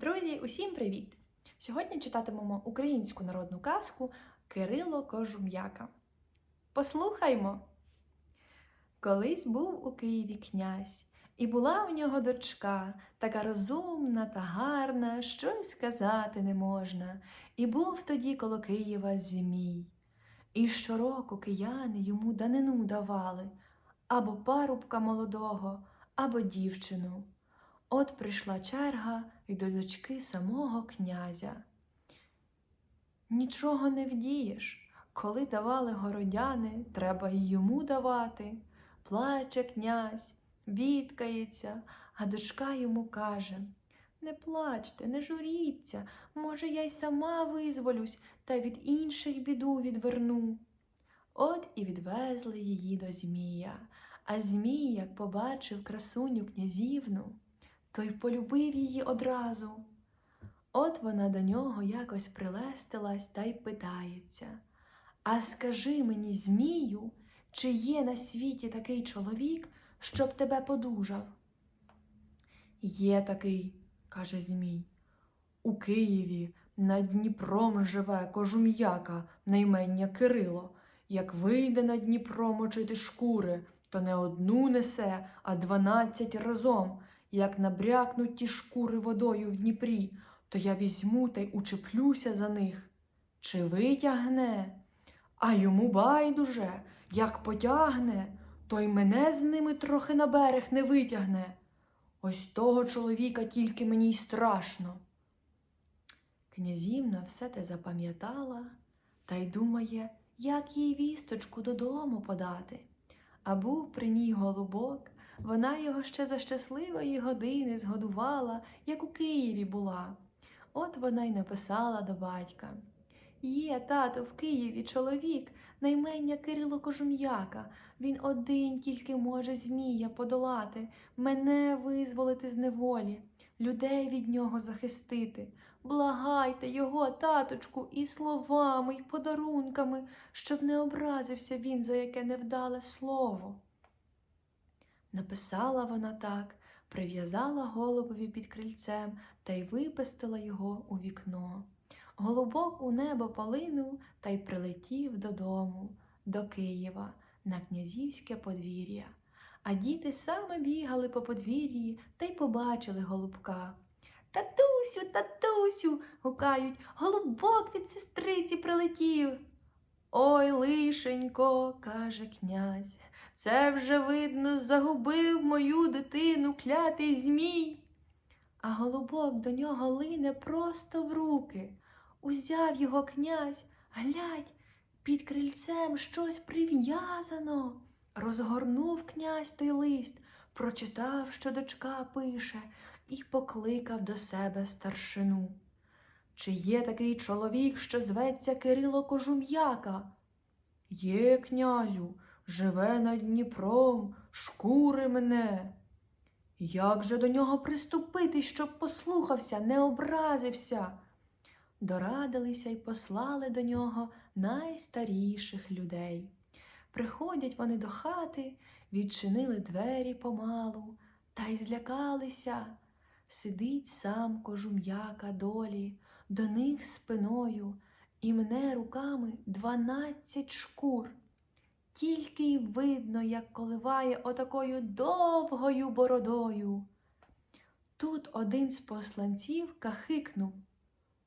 Друзі, усім привіт! Сьогодні читатимемо українську народну казку Кирило Кожум'яка. Послухаймо. Колись був у Києві князь, і була в нього дочка, така розумна та гарна, що й сказати не можна. І був тоді коло Києва змій. І щороку кияни йому данину давали або парубка молодого, або дівчину. От прийшла черга й до дочки самого князя. Нічого не вдієш. Коли давали городяни, треба й йому давати. Плаче князь, бідкається, а дочка йому каже Не плачте, не журіться, може, я й сама визволюсь та від інших біду відверну. От і відвезли її до Змія, а Змій, як побачив красуню князівну, то й полюбив її одразу. От вона до нього якось прилестилась та й питається А скажи мені, Змію, чи є на світі такий чоловік, щоб тебе подужав? Є такий, каже Змій. У Києві над Дніпром живе кожум'яка, наймення Кирило. Як вийде на Дніпро мочити шкури, то не одну несе, а дванадцять разом. Як набрякнуть ті шкури водою в Дніпрі, то я візьму та й учеплюся за них. Чи витягне? А йому байдуже, як потягне, то й мене з ними трохи на берег не витягне. Ось того чоловіка тільки мені й страшно. Князівна все те запам'ятала та й думає, як їй вісточку додому подати. А був при ній голубок, вона його ще за щасливої години згодувала, як у Києві була. От вона й написала до батька. Є, тато, в Києві чоловік, наймення Кирило Кожум'яка. Він один тільки може Змія подолати, мене визволити з неволі, людей від нього захистити. Благайте його, таточку, і словами, і подарунками, щоб не образився він за яке невдале слово. Написала вона так, прив'язала голубові під крильцем та й випестила його у вікно. Голубок у небо полинув та й прилетів додому, до Києва, на князівське подвір'я. А діти саме бігали по подвір'ї та й побачили голубка. Татусю, татусю, гукають, голубок від сестриці прилетів. Ой, лишенько, каже князь, це вже, видно, загубив мою дитину клятий змій. А голубок до нього лине просто в руки. Узяв його князь, глядь, під крильцем щось прив'язано. Розгорнув князь той лист, прочитав, що дочка пише, і покликав до себе старшину. Чи є такий чоловік, що зветься Кирило Кожум'яка? Є, князю, живе над Дніпром, шкури мене. Як же до нього приступити, щоб послухався, не образився? Дорадилися й послали до нього найстаріших людей. Приходять вони до хати, відчинили двері помалу, та й злякалися. Сидить сам кожум'яка долі, до них спиною, і мне руками дванадцять шкур. Тільки й видно, як коливає отакою довгою бородою. Тут один з посланців кахикнув.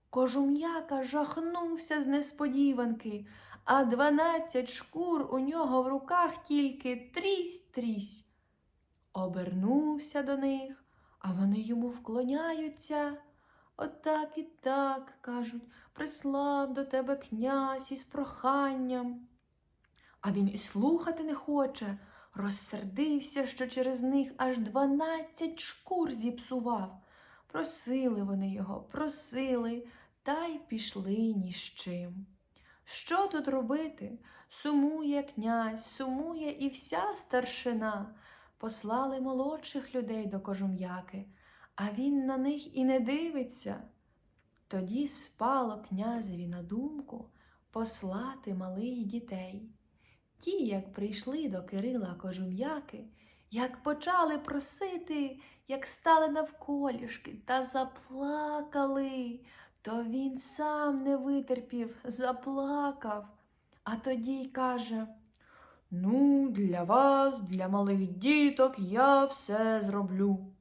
Кожум'яка жахнувся з несподіванки, а дванадцять шкур у нього в руках тільки трісь-трісь. Обернувся до них, а вони йому вклоняються. Отак і так, кажуть, прислав до тебе князь із проханням. А він і слухати не хоче, розсердився, що через них аж дванадцять шкур зіпсував. Просили вони його, просили, та й пішли ні з чим. Що тут робити? Сумує князь, сумує і вся старшина. Послали молодших людей до кожум'яки, а він на них і не дивиться. Тоді спало князеві на думку послати малих дітей. Ті, як прийшли до Кирила кожум'яки, Як почали просити, як стали навколішки та заплакали, то він сам не витерпів, заплакав. А тоді й каже Ну, для вас, для малих діток, я все зроблю.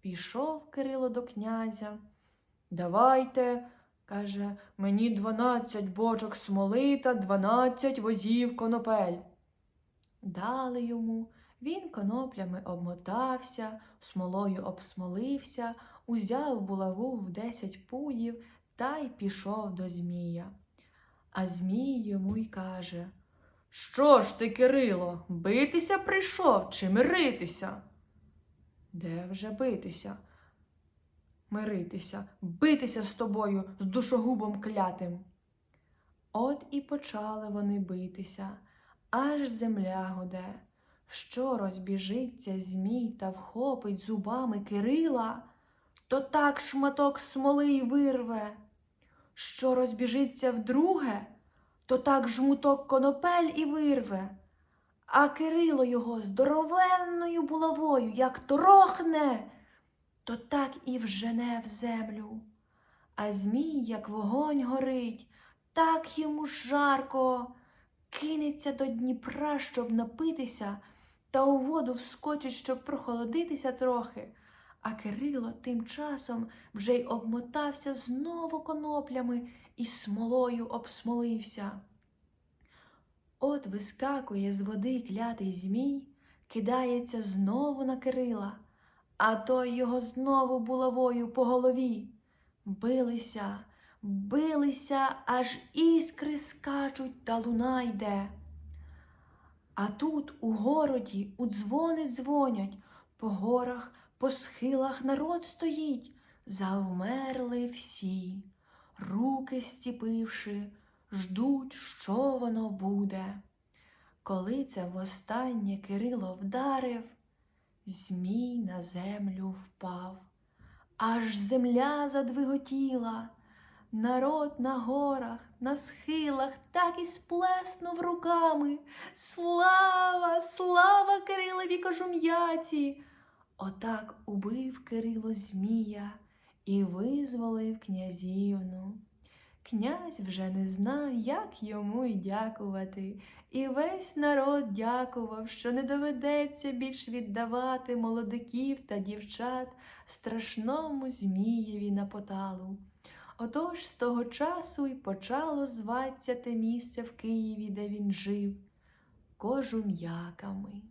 Пішов Кирило до князя. Давайте, каже, мені дванадцять бочок смоли та дванадцять возів конопель. Дали йому, він коноплями обмотався, смолою обсмолився, узяв булаву в десять пудів та й пішов до Змія. А Змій йому й каже Що ж ти, Кирило, битися прийшов чи миритися? Де вже битися? Миритися, битися з тобою, з душогубом клятим. От і почали вони битися, аж земля гуде. Що розбіжиться змій та вхопить зубами Кирила, то так шматок смоли й вирве. Що розбіжиться вдруге, то так жмуток конопель і вирве. А Кирило його здоровенною булавою, як торохне, то так і вжене в землю. А змій, як вогонь горить, так йому жарко, кинеться до Дніпра, щоб напитися, та у воду вскочить, щоб прохолодитися трохи. А Кирило тим часом вже й обмотався знову коноплями і смолою обсмолився. От вискакує з води клятий змій, кидається знову на Кирила, а той його знову булавою по голові. Билися, билися, аж іскри скачуть та луна йде. А тут у городі у дзвони дзвонять, по горах, по схилах народ стоїть, завмерли всі, руки стіпивши, ждуть, що воно буде. Коли це востаннє Кирило вдарив, Змій на землю впав, аж земля задвиготіла, народ на горах, на схилах так і сплеснув руками. Слава, слава Кирилові кожум'яті! Отак убив Кирило Змія і визволив князівну. Князь вже не знав, як йому й дякувати, і весь народ дякував, що не доведеться більш віддавати молодиків та дівчат страшному Змієві на поталу. Отож з того часу й почало зватися те місце в Києві, де він жив, кожум'яками.